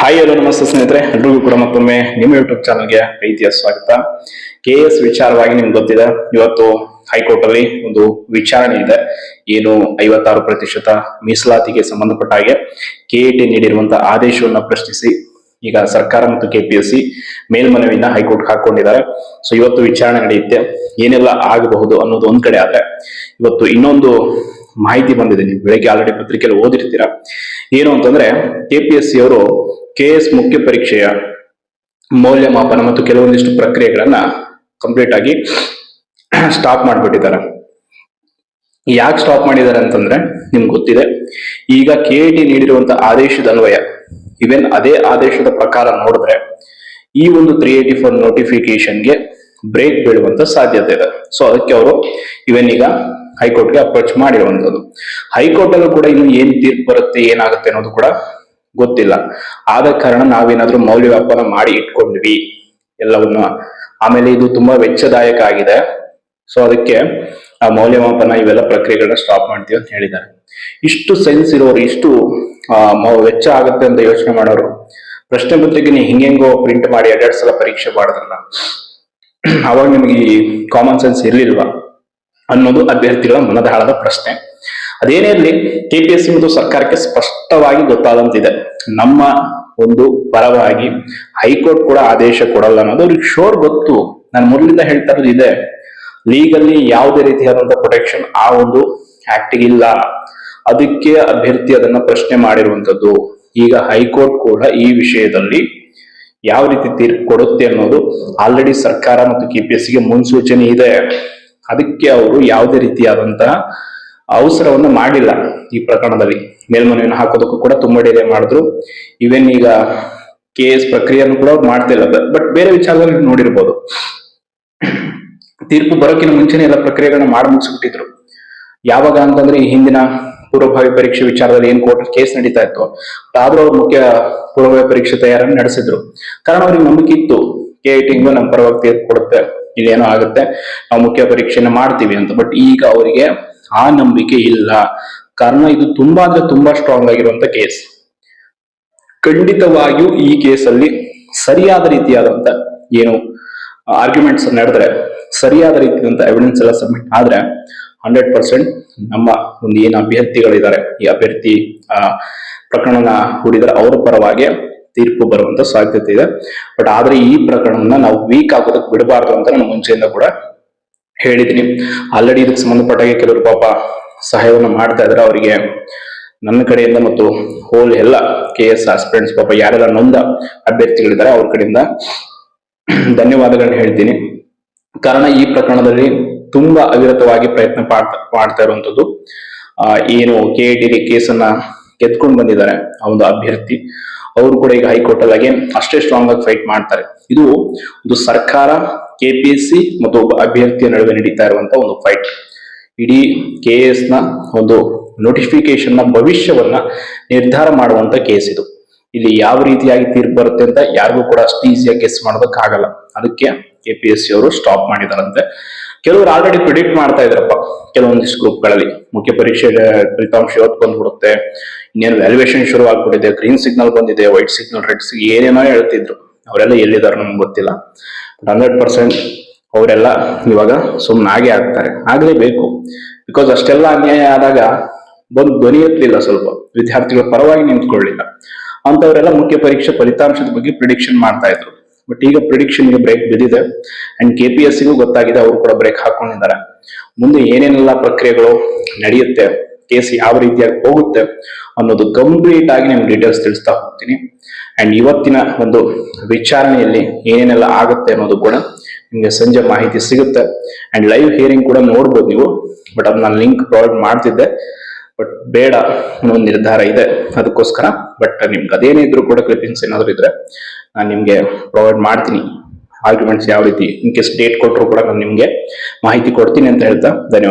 Hi hello ನಮಸ್ತೆ ಸ್ನೇಹಿತರೆ. ಎಲ್ರಿಗೂ ಕೂಡ ಮತ್ತೊಮ್ಮೆ ನಿಮ್ಮ ಯೂಟ್ಯೂಬ್ ಚಾನಲ್ಗೆ ಪ್ರೀತಿಯ ಸ್ವಾಗತ. ಕೆ ಎಸ್ ವಿಚಾರವಾಗಿ ನಿಮ್ಗೆ ಗೊತ್ತಿದೆ, ಇವತ್ತು ಹೈಕೋರ್ಟ್ ಅಲ್ಲಿ ಒಂದು ವಿಚಾರಣೆ ಇದೆ. ಏನು ಐವತ್ತಾರು ಪ್ರತಿಶತ ಮೀಸಲಾತಿಗೆ ಸಂಬಂಧಪಟ್ಟ ಹಾಗೆ ಕೆಎಟಿ ನೀಡಿರುವಂತಹ ಆದೇಶವನ್ನು ಪ್ರಶ್ನಿಸಿ, ಈಗ ಸರ್ಕಾರ ಮತ್ತು ಕೆಪಿಎಸ್ಸಿ ಮೇಲ್ಮನವಿಯನ್ನ ಹೈಕೋರ್ಟ್ ಹಾಕೊಂಡಿದ್ದಾರೆ ಸೊ ಇವತ್ತು ವಿಚಾರಣೆ ನಡೆಯುತ್ತೆ. ಏನೆಲ್ಲ ಆಗಬಹುದು ಅನ್ನೋದು ಒಂದ್ ಕಡೆ ಆದ್ರೆ, ಇವತ್ತು ಇನ್ನೊಂದು ಮಾಹಿತಿ ಬಂದಿದೆ. ನೀವು ಬೆಳಗ್ಗೆ ಆಲ್ರೆಡಿ ಪತ್ರಿಕೆಯಲ್ಲಿ ಓದಿರ್ತೀರಾ. ಏನು ಅಂತಂದ್ರೆ ಕೆಪಿಎಸ್ಸಿ ಅವರು ಕೆ ಎಸ್ ಮುಖ್ಯ ಪರೀಕ್ಷೆಯ ಮೌಲ್ಯಮಾಪನ ಮತ್ತು ಕೆಲವೊಂದಿಷ್ಟು ಪ್ರಕ್ರಿಯೆಗಳನ್ನ ಕಂಪ್ಲೀಟ್ ಆಗಿ ಸ್ಟಾಪ್ ಮಾಡಿಬಿಟ್ಟಿದ್ದಾರೆ. ಯಾಕೆ ಸ್ಟಾಪ್ ಮಾಡಿದ್ದಾರೆ ಅಂತಂದ್ರೆ ನಿಮ್ಗೆ ಗೊತ್ತಿದೆ. ಈಗ ಕೆ ಟಿ ನೀಡಿರುವಂತಹ ಆದೇಶದ ಅನ್ವಯ ಇವೆನ್ ಅದೇ ಆದೇಶದ ಪ್ರಕಾರ ನೋಡಿದ್ರೆ ಈ ಒಂದು ತ್ರೀ ಏಟಿ ಫೋರ್ ನೋಟಿಫಿಕೇಶನ್ಗೆ ಬ್ರೇಕ್ ಬೀಳುವಂತ ಸಾಧ್ಯತೆ ಇದೆ. ಸೊ ಅದಕ್ಕೆ ಅವರು ಇವೆನ್ ಈಗ ಹೈಕೋರ್ಟ್ಗೆ ಅಪ್ರೋಚ್ ಮಾಡಿರುವಂತದ್ದು. ಹೈಕೋರ್ಟ್ ಅಲ್ಲೂ ಕೂಡ ಇನ್ನು ಏನ್ ತೀರ್ಪು ಬರುತ್ತೆ, ಏನಾಗುತ್ತೆ ಅನ್ನೋದು ಕೂಡ ಗೊತ್ತಿಲ್ಲ. ಆದ ಕಾರಣ ನಾವೇನಾದ್ರೂ ಮೌಲ್ಯಮಾಪನ ಮಾಡಿ ಇಟ್ಕೊಂಡ್ವಿ ಎಲ್ಲವನ್ನು. ಆಮೇಲೆ ಇದು ತುಂಬಾ ವೆಚ್ಚದಾಯಕ ಆಗಿದೆ. ಸೊ ಅದಕ್ಕೆ ಆ ಮೌಲ್ಯಮಾಪನ ಇವೆಲ್ಲ ಪ್ರಕ್ರಿಯೆಗಳನ್ನ ಸ್ಟಾಪ್ ಮಾಡ್ತೀವಿ ಅಂತ ಹೇಳಿದ್ದಾರೆ. ಇಷ್ಟು ಸೆನ್ಸ್ ಇರೋರು, ಇಷ್ಟು ವೆಚ್ಚ ಆಗುತ್ತೆ ಅಂತ ಯೋಚನೆ ಮಾಡೋರು, ಪ್ರಶ್ನೆ ಪತ್ರಿಕೆ ನೀವು ಹಿಂಗೆಂಗೋ ಪ್ರಿಂಟ್ ಮಾಡಿ ಎರಡೆರಡು ಸಲ ಪರೀಕ್ಷೆ ಮಾಡಿದ್ರಲ್ಲ, ಅವಾಗ ನಿಮಗೆ ಈ ಕಾಮನ್ ಸೆನ್ಸ್ ಇರ್ಲಿಲ್ವಾ ಅನ್ನೋದು ಅಭ್ಯರ್ಥಿಗಳ ಮನದಾಳದ ಪ್ರಶ್ನೆ. ಅದೇನೇ ಇರಲಿ ಕೆಪಿಎಸ್ಸಿ ಮತ್ತು ಸರ್ಕಾರಕ್ಕೆ ಸ್ಪಷ್ಟವಾಗಿ ಗೊತ್ತಾದಂತಿದೆ. ನಮ್ಮ ಒಂದು ಪರವಾಗಿ ಹೈಕೋರ್ಟ್ ಕೂಡ ಆದೇಶ ಕೊಡಲ್ಲ ಅನ್ನೋದು ಅವ್ರಿಗೆ ಶೋರ್ ಗೊತ್ತು. ನಾನು ಮೊದಲಿಂದ ಹೇಳ್ತಾ ಇರೋದು ಇದೆ. ಲೀಗಲ್ಲಿ ಯಾವುದೇ ರೀತಿಯಾದಂತಹ ಪ್ರೊಟೆಕ್ಷನ್ ಆ ಒಂದು ಆಕ್ಟಿಗೆ ಇಲ್ಲ. ಅದಕ್ಕೆ ಅಭ್ಯರ್ಥಿ ಅದನ್ನ ಪ್ರಶ್ನೆ ಮಾಡಿರುವಂತದ್ದು. ಈಗ ಹೈಕೋರ್ಟ್ ಕೂಡ ಈ ವಿಷಯದಲ್ಲಿ ಯಾವ ರೀತಿ ತೀರ್ಪು ಕೊಡುತ್ತೆ ಅನ್ನೋದು ಆಲ್ರೆಡಿ ಸರ್ಕಾರ ಮತ್ತು ಕೆಪಿಎಸ್ಸಿಗೆ ಮುನ್ಸೂಚನೆ ಇದೆ. ಅದಕ್ಕೆ ಅವರು ಯಾವುದೇ ರೀತಿಯಾದಂತಹ ಅವಸರವನ್ನು ಮಾಡಿಲ್ಲ ಈ ಪ್ರಕರಣದಲ್ಲಿ. ಮೇಲ್ಮನವಿಯನ್ನು ಹಾಕೋದಕ್ಕೂ ಕೂಡ ತುಂಬಾ ಡಿಲೇ ಮಾಡಿದ್ರು. ಇವನ್ ಈಗ ಕೆ ಎಸ್ ಪ್ರಕ್ರಿಯೆಯನ್ನು ಕೂಡ ಮಾಡ್ತಿಲ್ಲ ಬಟ್ ಬೇರೆ ವಿಚಾರದಲ್ಲಿ ನೋಡಿರ್ಬೋದು. ತೀರ್ಪು ಬರೋಕ್ಕಿಂತ ಮುಂಚೆನೆ ಎಲ್ಲ ಪ್ರಕ್ರಿಯೆಗಳನ್ನ ಮಾಡಿ ಮುಗಿಸ್ಬಿಟ್ಟಿದ್ರು. ಯಾವಾಗ ಅಂತಂದ್ರೆ ಈ ಹಿಂದಿನ ಪೂರ್ವಭಾವಿ ಪರೀಕ್ಷೆ ವಿಚಾರದಲ್ಲಿ ಏನ್ ಕೋರ್ಟ್ ಕೇಸ್ ನಡೀತಾ ಇತ್ತು, ಆದ್ರೂ ಅವ್ರು ಮುಖ್ಯ ಪೂರ್ವಭಾವಿ ಪರೀಕ್ಷೆ ತಯಾರನ್ನು ನಡೆಸಿದ್ರು. ಕಾರಣ ಅವ್ರಿಗೆ ನಂಬಿಕೆ ಇತ್ತು. ಕೆ ಐ ಟಿಂಗ್ ನಮ್ಮ ಪರವಾಗಿ ತೀರ್ಪು ಕೊಡುತ್ತೆ, ಇಲ್ಲೇನೋ ಆಗುತ್ತೆ, ನಾವು ಮುಖ್ಯ ಪರೀಕ್ಷೆನ ಮಾಡ್ತೀವಿ ಅಂತ. ಬಟ್ ಈಗ ಅವರಿಗೆ ಆ ನಂಬಿಕೆ ಇಲ್ಲ. ಕಾರಣ ಇದು ತುಂಬಾ ಅಂದ್ರೆ ತುಂಬಾ ಸ್ಟ್ರಾಂಗ್ ಆಗಿರುವಂತ ಕೇಸ್ ಖಂಡಿತವಾಗಿಯೂ ಈ ಕೇಸಲ್ಲಿ ಸರಿಯಾದ ರೀತಿಯಾದಂತ ಏನು ಆರ್ಗ್ಯುಮೆಂಟ್ಸ್ ನಡೆದ್ರೆ ಸರಿಯಾದ ರೀತಿಯಾದಂತ ಎವಿಡೆನ್ಸ್ ಎಲ್ಲ ಸಬ್ಮಿಟ್ ಆದ್ರೆ ಹಂಡ್ರೆಡ್ ಪರ್ಸೆಂಟ್ ನಮ್ಮ ಒಂದು ಏನು ಅಭ್ಯರ್ಥಿಗಳಿದ್ದಾರೆ ಈ ಅಭ್ಯರ್ಥಿ ಆ, ಪ್ರಕರಣನ ಹೂಡಿದರೆ ಅವರ ಪರವಾಗಿ ತೀರ್ಪು ಬರುವಂತ ಸಾಧ್ಯತೆ ಇದೆ. ಬಟ್ ಆದ್ರೆ ಈ ಪ್ರಕರಣವನ್ನ ನಾವು ವೀಕ್ ಆಗೋದಕ್ಕೆ ಬಿಡಬಾರ್ದು ಅಂತ ನಾನು ಮುಂಚೆಯಿಂದ ಕೂಡ ಹೇಳಿದೀನಿ ಆಲ್ರೆಡಿ ಇದಕ್ಕೆ ಸಂಬಂಧಪಟ್ಟಾಗೆ ಕೆಲವರು ಪಾಪ ಸಹಾಯವನ್ನು ಮಾಡ್ತಾ ಇದ್ರೆ ಅವರಿಗೆ. ನನ್ನ ಕಡೆಯಿಂದ ಮತ್ತು ಹೋಲ್ ಎಲ್ಲ ಕೆ ಎಸ್ ಆಸ್ಪಿರೆಂಟ್ಸ್ ಪಾಪ ಯಾರೆಲ್ಲ ನೊಂದ ಅಭ್ಯರ್ಥಿಗಳಿದ್ದಾರೆ ಅವ್ರ ಕಡೆಯಿಂದ ಧನ್ಯವಾದಗಳನ್ನ ಹೇಳ್ತೀನಿ. ಕಾರಣ ಈ ಪ್ರಕರಣದಲ್ಲಿ ತುಂಬಾ ಅವಿರತವಾಗಿ ಪ್ರಯತ್ನ ಮಾಡ್ತಾ ಇರುವಂತದ್ದು. ಏನು ಕೆ ಐ ಟಿ ಕೇಸನ್ನ ಗೆದ್ಕೊಂಡು ಬಂದಿದ್ದಾರೆ ಆ ಒಂದು ಅಭ್ಯರ್ಥಿ. ಅವರು ಕೂಡ ಈಗ ಹೈಕೋರ್ಟ್ ಅಲ್ಲಿ ಅಷ್ಟೇ ಸ್ಟ್ರಾಂಗ್ ಆಗಿ ಫೈಟ್ ಮಾಡ್ತಾರೆ. ಇದು ಒಂದು ಸರ್ಕಾರ ಕೆಪಿಎಸ್ಸಿ ಮತ್ತು ಒಬ್ಬ ಅಭ್ಯರ್ಥಿಯ ನಡುವೆ ನಡೀತಾ ಇರುವಂತ ಒಂದು ಫೈಟ್ ಇಡೀ ಕೆ ಎಸ್ನ ಒಂದು ನೋಟಿಫಿಕೇಶನ್ನ ಭವಿಷ್ಯವನ್ನ ನಿರ್ಧಾರ ಮಾಡುವಂತ ಕೇಸ್ ಇದು. ಇಲ್ಲಿ ಯಾವ ರೀತಿಯಾಗಿ ತೀರ್ಪು ಬರುತ್ತೆ ಅಂತ ಯಾರಿಗೂ ಕೂಡ ಅಷ್ಟು ಈಸಿಯಾಗಿ ಗೆಸ್ ಮಾಡೋದಕ್ಕಾಗಲ್ಲ ಅದಕ್ಕೆ ಕೆಪಿಎಸ್ಸಿ ಅವರು ಸ್ಟಾಪ್ ಮಾಡಿದಾರಂತೆ. ಕೆಲವರು ಆಲ್ರೆಡಿ ಪ್ರಿಡಿಕ್ಟ್ ಮಾಡ್ತಾ ಇದ್ರಪ್ಪ ಕೆಲವೊಂದಿಷ್ಟು ಗ್ರೂಪ್ಗಳಲ್ಲಿ ಮುಖ್ಯ ಪರೀಕ್ಷೆ ಫಲಿತಾಂಶ ಇವತ್ತು ಬಂದ್ಬಿಡುತ್ತೆ. ಇನ್ನೇನು ವ್ಯಾಲ್ಯೂಯೇಷನ್ ಶುರು ಆಗ್ಬಿಟ್ಟಿದೆ ಗ್ರೀನ್ ಸಿಗ್ನಲ್ ಬಂದಿದೆ ವೈಟ್ ಸಿಗ್ನಲ್ ರೆಡ್ ಸಿಗ್ನಲ್ ಏನೇನೋ ಹೇಳ್ತಿದ್ರು. ಅವರೆಲ್ಲ ಎಲ್ಲಿದ್ದಾರೆ ನಮ್ಗೆ ಗೊತ್ತಿಲ್ಲ. ಬಟ್ ಹಂಡ್ರೆಡ್ ಪರ್ಸೆಂಟ್ ಅವರೆಲ್ಲ ಇವಾಗ ಸುಮ್ಮನೆ ಆಗೇ ಆಗ್ತಾರೆ. ಆಗಲೇಬೇಕು ಬಿಕಾಸ್ ಅಷ್ಟೆಲ್ಲ ಅನ್ಯಾಯ ಆದಾಗ ಬಂದು ಧ್ವನಿ ಎತ್ತಲಿಲ್ಲ ಸ್ವಲ್ಪ. ವಿದ್ಯಾರ್ಥಿಗಳ ಪರವಾಗಿ ನಿಂತ್ಕೊಳ್ಳಿಲ್ಲ. ಅಂತವರೆಲ್ಲ ಮುಖ್ಯ ಪರೀಕ್ಷೆ ಫಲಿತಾಂಶದ ಬಗ್ಗೆ ಪ್ರಿಡಿಕ್ಷನ್ ಮಾಡ್ತಾ ಇದ್ರು. ಬಟ್ ಈಗ ಪ್ರಿಡಿಕ್ಷನ್ಗೆ ಬ್ರೇಕ್ ಬಿದ್ದಿದೆ. ಅಂಡ್ ಕೆ ಪಿ ಎಸ್ ಸಿಗೂ ಗೊತ್ತಾಗಿದೆ, ಅವರು ಕೂಡ ಬ್ರೇಕ್ ಹಾಕೊಂಡಿದ್ದಾರೆ. ಮುಂದೆ ಏನೇನೆಲ್ಲ ಪ್ರಕ್ರಿಯೆಗಳು ನಡೆಯುತ್ತೆ ಕೇಸ್ ಯಾವ ರೀತಿಯಾಗಿ ಹೋಗುತ್ತೆ ಅನ್ನೋದು ಕಂಪ್ಲೀಟ್ ಆಗಿ ನಿಮ್ಗೆ ಡೀಟೇಲ್ಸ್ ತಿಳಿಸ್ತಾ ಹೋಗ್ತೀನಿ. ಅಂಡ್ ಇವತ್ತಿನ ಒಂದು ವಿಚಾರಣೆಯಲ್ಲಿ ಏನೇನೆಲ್ಲ ಆಗುತ್ತೆ ಅನ್ನೋದು ಕೂಡ ನಿಮಗೆ ಸಂಜೆ ಮಾಹಿತಿ ಸಿಗುತ್ತೆ. ಅಂಡ್ ಲೈವ್ ಹಿಯರಿಂಗ್ ಕೂಡ ನೋಡ್ಬೋದು ನೀವು ಬಟ್ ಅದು ನಾನು ಲಿಂಕ್ ಪ್ರೊವೈಡ್ ಮಾಡ್ತಿದ್ದೆ. ಬಟ್ ಬೇಡ ಅನ್ನೋ ನಿರ್ಧಾರ ಇದೆ ಅದಕ್ಕೋಸ್ಕರ. ಬಟ್ ನಿಮ್ಗೆ ಅದೇನೇ ಇದ್ರೂ ಕೂಡ ಕ್ಲಿಪ್ಪಿಂಗ್ಸ್ ಏನಾದ್ರು ಇದ್ರೆ ನಾನು ನಿಮಗೆ ಪ್ರೊವೈಡ್ ಮಾಡ್ತೀನಿ. ಆರ್ಗ್ಯುಮೆಂಟ್ಸ್ ಯಾವ ರೀತಿ ಇನ್ ಕೇಸ್ ಡೇಟ್ ಕೊಟ್ಟರು ಕೂಡ ನಾನು ನಿಮಗೆ ಮಾಹಿತಿ ಕೊಡ್ತೀನಿ ಅಂತ ಹೇಳ್ತಾ ಧನ್ಯವಾದ.